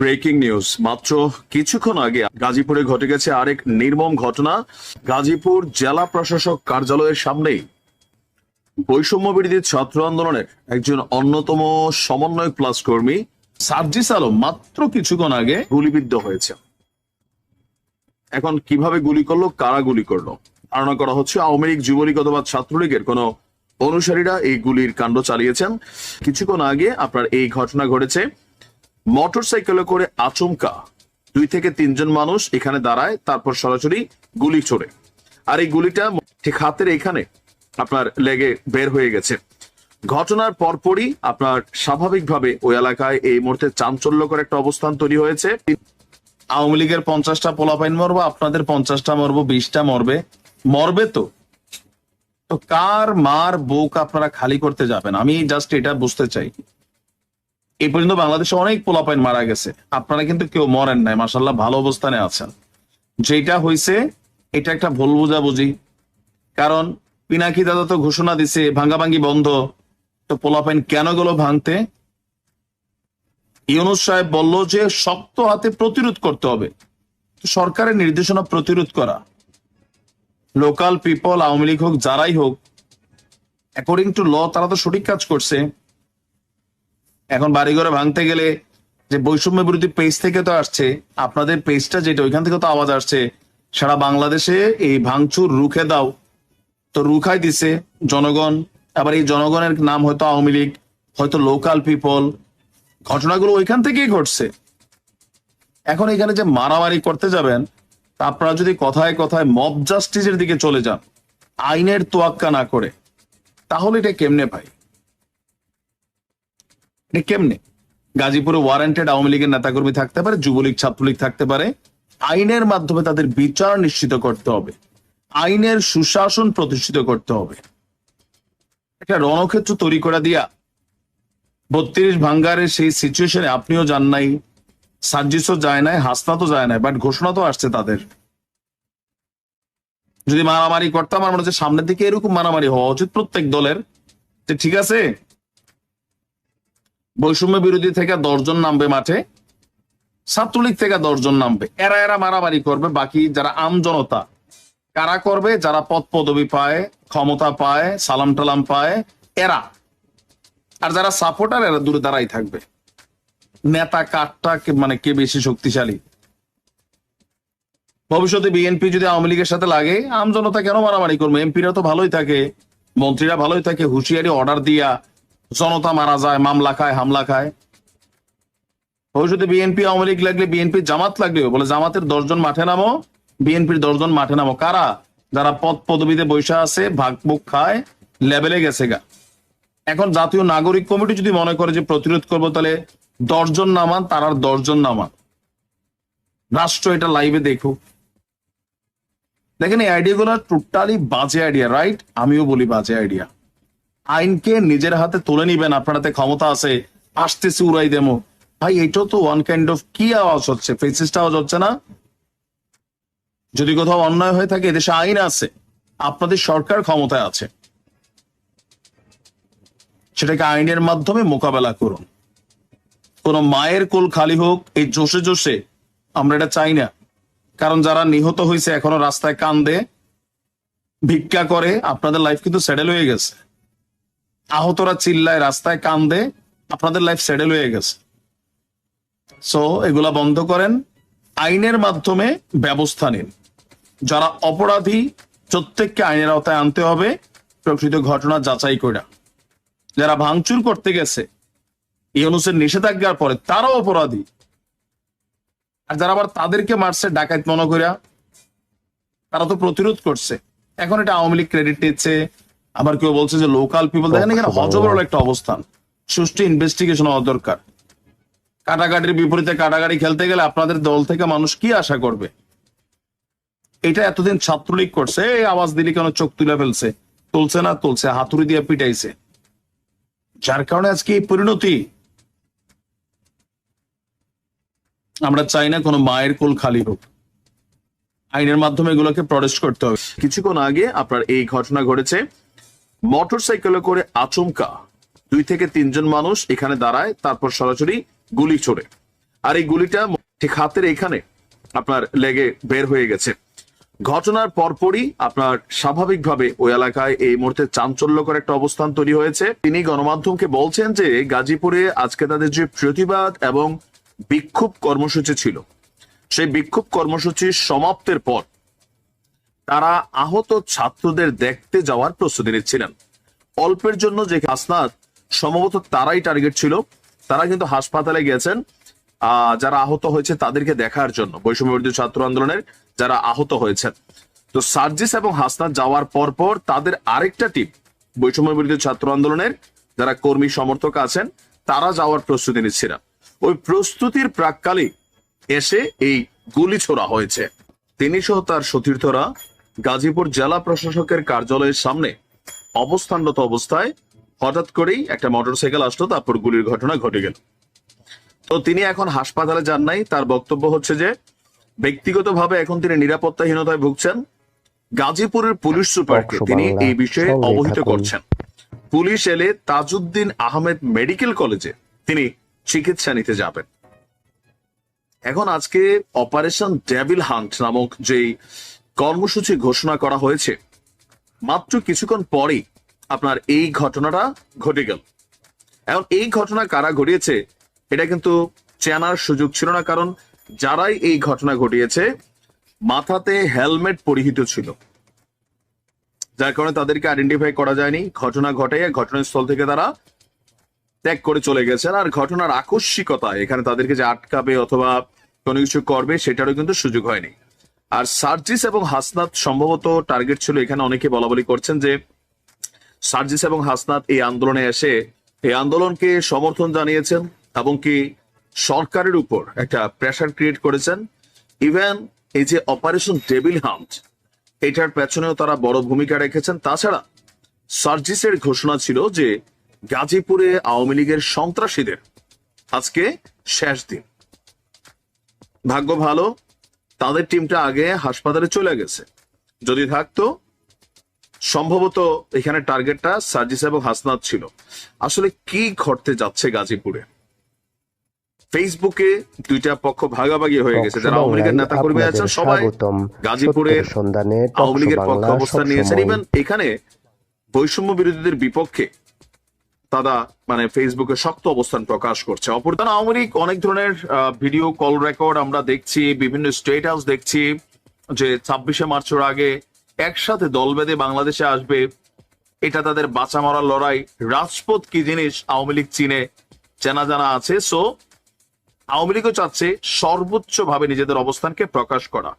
Breaking news. মাত্র কিছুক্ষণ আগে গাজীপুরে ঘটে গেছে আরেক নির্মম ঘটনা। গাজীপুর জেলা প্রশাসক কার্যালয়ের সামনেই বৈষম্য বিরোধী ছাত্র আন্দোলনের একজন অন্যতম সমন্বয়ক প্লাস কর্মী সার্জিস আলম মাত্র কিছুক্ষণ আগে গুলিবিদ্ধ হয়েছে। এখন কীভাবে গুলি করল, কারা গুলি করল? ধারণা করা হচ্ছে আওয়ামী লীগ, যুবলীগ অথবা ছাত্রলীগের কোন অনুসারীরা এই গুলির কাণ্ড চালিয়েছেন। কিছুক্ষণ আগে আপনার এই ঘটনা ঘটেছে। মোটর সাইকেলে করে আচমকা দুই থেকে তিনজন মানুষ এখানে দাঁড়ায়, তারপর সরাসরি গুলি ছোড়ে আর এই গুলিটা ঠিক হাতের এখানে আপনার লেগে বের হয়ে গেছে। ঘটনার পরপরই আপনার স্বাভাবিকভাবে ওই এলাকায় এই মুহূর্তে চাঞ্চল্যকর একটা অবস্থান তৈরি হয়েছে। আওয়ামী লীগের পঞ্চাশটা পোলাপাইন মরবো, আপনাদের পঞ্চাশটা মরবো, বিশটা মরবে। মরবে তো। তো কার মার বুক আপনারা খালি করতে যাবেন? আমি জাস্ট এটা বুঝতে চাই। এই পর্যন্ত বাংলাদেশে অনেক পোলাপাইন মারা গেছে। আপনারা কিন্তু কেউ মরেন নাই মাসাল্লাহ ভালো অবস্থানে আছেন। যেটা হয়েছে এটা একটা ভুল বুঝাবুঝি। কারণ পিনাকি দাদা তো ঘোষণা দিছে, ভাঙ্গাভাঙ্গি বন্ধ। তো পোলাপাইন কেন গেল ভাঙতে? ইউনুস সাহেব বলল যে, শক্ত হাতে প্রতিরোধ করতে হবে। সরকারের নির্দেশনা প্রতিরোধ করা। লোকাল পিপল, আওয়ামী লীগ হোক, যারাই হোক অ্যাকর্ডিং টু ল তারা তো সঠিক কাজ করছে। এখন বাড়িঘরে ভাঙতে গেলে যে বৈষম্য বিরোধী পেজ থেকে তো আসছে, আপনাদের পেজটা যেটা, ওইখান থেকে তো আওয়াজ আসছে, সারা বাংলাদেশে এই ভাঙচুর রুখে দাও। তো রুখাই দিছে জনগণ, আবার এই জনগণের নাম হয়তো আওয়ামী লীগ, হয়তো লোকাল পিপল ঘটনাগুলো ওইখান থেকেই ঘটছে। এখন এখানে যে মারামারি করতে যাবেন আপনারা যদি কথায় কথায় মব জাস্টিসের দিকে চলে যান, আইনের তোয়াক্কা না করে, তাহলে এটা কেমনে ভাই? কেমনে? গাজীপুরে ওয়ারেন্টেড আওয়ামী লীগের নেতাকর্মী থাকতে পারে, যুবলীগ, ছাত্রলীগ থাকতে পারে। আইনের মাধ্যমে তাদের বিচার নিশ্চিত করতে হবে। আইনের সুশাসন প্রতিষ্ঠিত করতে হবে। একটা রণক্ষেত্র তৈরি করে দিয়া বত্রিশ ভাঙ্গারের সেই সিচুয়েশনে আপনিও যান নাই সার্জিসও যায় নাই হাসনা তো যায় নাই বাট ঘোষণা তো আসছে তাদের। যদি মারামারি করতাম, আমার মনে হচ্ছে সামনের দিকে এরকম মারামারি হওয়া উচিত প্রত্যেক দলের। যে ঠিক আছে বৈষম্য বিরোধী থেকে দশজন নামবে মাঠে, ছাত্রলীগ থেকে দশজন নামবে। এরা এরা মারামারি করবে। বাকি যারা আম জনতা, কারা করবে? যারা পদ পদবি পায়, ক্ষমতা পায়, সালাম টালাম পায়, এরা। আর যারা সাপোর্টার, এরা দূরে দাঁড়াই থাকবে। নেতা কাঠটা মানে কে বেশি শক্তিশালী? ভবিষ্যতে বিএনপি যদি আওয়ামী লীগের সাথে লাগে, আম জনতা কেন মারামারি করবে? এমপিরা তো ভালোই থাকে, মন্ত্রীরা ভালোই থাকে, হুঁশিয়ারি, অর্ডার দিয়া জনতা মারা যায়, মামলা খায়, হামলা খায়। ভবিষ্যতে বিএনপি আওয়ামী লীগ লাগলে বিএনপি জামাত লাগলেও বলে জামাতের দশজন মাঠে নামো বিএনপির দশজন মাঠে নামো। কারা? যারা পদ পদবিতে বৈশা আছে, ভাগ মুখ খায় লেভেলে গেছে গা। এখন জাতীয় নাগরিক কমিটি যদি মনে করে যে প্রতিরোধ করব, তাহলে দশজন নামান, তার আর দশজন নামান। রাষ্ট্র এটা লাইভে দেখুক। দেখেন এই আইডিয়াগুলো টোটালি বাজে আইডিয়া রাইট আমিও বলি বাজে আইডিয়া আইনকে নিজের হাতে তুলে নিবেন, আপনার হাতে ক্ষমতা আছে, আসতেছে, উড়াই দেমো ভাই এটাও তো ওয়ান কাইন্ড অফ কি আওয়াজ হচ্ছে? ফেসিস্ট আওয়াজ হচ্ছে না? যদি কোথাও অন্যায় হয়ে থাকে, এদেশে আইন আছে, আপনাদের সরকার ক্ষমতায় আছে। সেটাকে আইনের মাধ্যমে মোকাবেলা করুন। কোন মায়ের কোল খালি হোক, এই জোশে জোশে, আমরা এটা চাই না। কারণ যারা নিহত হয়েছে, এখনও রাস্তায় কান্দে, ভিক্ষা করে, আপনাদের লাইফ কিন্তু সেটেল হয়ে গেছে। আহতরা চিল্লায় রাস্তায় কান্দে, আপনাদের লাইফ সেটেল হয়ে গেছে। সো এগুলা বন্ধ করেন, আইনের মাধ্যমে ব্যবস্থা নিন। যারা অপরাধী, প্রত্যেককে আইনের আওতায় আনতে হবে, প্রকৃত ঘটনা যাচাই করে। যারা ভাঙচুর করতে গেছে এই ইউনুসের নিষেধাজ্ঞার পরে তারাও অপরাধী। আর যারা আবার তাদেরকে মারছে, ডাকাত মনে করিয়া, তারা তো প্রতিরোধ করছে। এখন এটা আওয়ামী লীগ ক্রেডিট নিচ্ছে আবার কেউ বলছে যে লোকাল পিপল দেখেন এখানে হজবরল একটা অবস্থান। সুষ্ঠু ইনভেস্টিগেশন হওয়া দরকার। কাটাকাটির বিপরীতে কাটাকাটি খেলতে গেলে আপনাদের দল থেকে মানুষ কি আশা করবে? এটা এতদিন ছাত্রলীগ করছে এই আওয়াজ দিলি কেন চোখ তুলে ফেলছে? তুলছে না তুলছে হাতুড়ি দিয়ে পিটাইছে। যার কারণে আজকে এই পরিণতি। আমরা চাই না কোনো মায়ের কোল খালি হোক। আইনের মাধ্যমে এগুলোকে প্রটেস্ট করতে হবে। কিছুক্ষণ আগে আপনার এই ঘটনা ঘটেছে। মোটর সাইকেলে করে আচমকা দুই থেকে তিনজন মানুষ এখানে দাঁড়ায়, তারপর সরাসরি গুলি ছোড়ে আর এই গুলিটা ঠিক হাতের এখানে আপনার লেগে বের হয়ে গেছে। ঘটনার পরপরই আপনার স্বাভাবিকভাবে ওই এলাকায় এই মুহূর্তে চাঞ্চল্যকর একটা অবস্থান তৈরি হয়েছে। তিনি গণমাধ্যমকে বলছেন যে গাজীপুরে আজকে তাদের যে প্রতিবাদ এবং বিক্ষোভ কর্মসূচি ছিল, সেই বিক্ষোভ কর্মসূচির সমাপ্তের পর তারা আহত ছাত্রদের দেখতে যাওয়ার প্রস্তুতি নিচ্ছিলেন। অল্পের জন্য যে হাসনাত, সম্ভবত তারাই টার্গেট ছিল। তারা কিন্তু হাসপাতালে গেছেন যারা আহত হয়েছে তাদেরকে দেখার জন্য, বৈষম্যবিরোধী ছাত্র আন্দোলনের যারা আহত হয়েছেন। তো সার্জিস এবং হাসনাত যাওয়ার পর পর তাদের আরেকটা টিম বৈষম্যবিরোধী ছাত্র আন্দোলনের যারা কর্মী সমর্থক আছেন, তারা যাওয়ার প্রস্তুতি নিচ্ছিলেন। ওই প্রস্তুতির প্রাককালে এসে এই গুলি ছোড়া হয়েছে। তিনি সহ তার সতীর্থরা গাজীপুর জেলা প্রশাসকের কার্যালয়ের সামনে অবস্থানরত অবস্থায় হঠাৎ করেই একটা মোটরসাইকেল আসলো তারপর গুলির ঘটনা ঘটে গেল। তো তিনি এখন হাসপাতালে যান নাই তার বক্তব্য হচ্ছে যে ব্যক্তিগতভাবে এখন তিনি নিরাপত্তাহীনতায় ভুগছেন। গাজীপুরের পুলিশ সুপারকে তিনি এই বিষয়ে অবহিত করছেন। পুলিশ এলে তাজউদ্দিন আহমেদ মেডিকেল কলেজে তিনি চিকিৎসা নিতে যাবেন। এখন আজকে অপারেশন ডেভিল হান্ট নামক যেই কর্মসূচি ঘোষণা করা হয়েছে। মাত্র কিছুক্ষণ পরেই আপনার এই ঘটনাটা ঘটে গেল। এখন এই ঘটনা কারা ঘটিয়েছে, এটা কিন্তু চেনার সুযোগ ছিল না, কারণ যারাই এই ঘটনা ঘটিয়েছে, মাথাতে হেলমেট পরিহিত ছিল। যার কারণে তাদেরকে আইডেন্টিফাই করা যায়নি, ঘটনা ঘটে, ঘটনাস্থল থেকে তারা ত্যাগ করে চলে গেছেন। আর ঘটনার আকস্মিকতা, এখানে তাদেরকে যে আটকাবে অথবা কোনো কিছু করবে, সেটারও কিন্তু সুযোগ হয়নি। আর সার্জিস এবং হাসনাত সম্ভবত টার্গেট ছিল এখানে অনেকে বলা বলি করছেন যে সার্জিস এবং হাসনাত এই আন্দোলনে এসে এই আন্দোলনকে সমর্থন জানিয়েছেন এবং কি সরকারের উপর একটা প্রেসার ক্রিয়েট করেছেন। ইভেন এই যে অপারেশন টেবিল হান্ট এটার পেছনেও তারা বড় ভূমিকা রেখেছেন। তাছাড়া সার্জিসের ঘোষণা ছিল যে গাজীপুরে আওয়ামী লীগের সন্ত্রাসীদের আজকে শেষ দিন। ভাগ্য ভালো তাদের টিমটা আগে হাসপাতালে চলে গেছে। যদি থাকতো সম্ভবত এখানে টার্গেটটা সার্জিস এবং হাসনাত ছিল। আসলে কি ঘটতে যাচ্ছে গাজীপুরে? ফেসবুকে দুইটা পক্ষ ভাগাভাগি হয়ে গেছে। যারা আওয়ামী লীগের নেতা কর্মী আছেন সবাই গাজীপুরে আওয়ামী লীগের পক্ষে অবস্থান নিয়েছেন। ইভেন এখানে বৈষম্য বিরোধীদের বিপক্ষে তারা মানে ফেসবুকে শক্ত অবস্থান প্রকাশ করছে। অপরদান আওয়ামী লীগ অনেক ধরনের ভিডিও কল রেকর্ড আমরা দেখছি, বিভিন্ন স্টেট হাউস দেখছি যে ছাব্বিশে মার্চের আগে একসাথে দল বেঁধে বাংলাদেশে আসবে। এটা তাদের বাঁচা মরার লড়াই। রাজপথ কি জিনিস আওয়ামী লীগ চীনে, চেনা জানা আছে। সো আওয়ামী লীগও চাচ্ছে সর্বোচ্চ ভাবে নিজেদের অবস্থানকে প্রকাশ করা।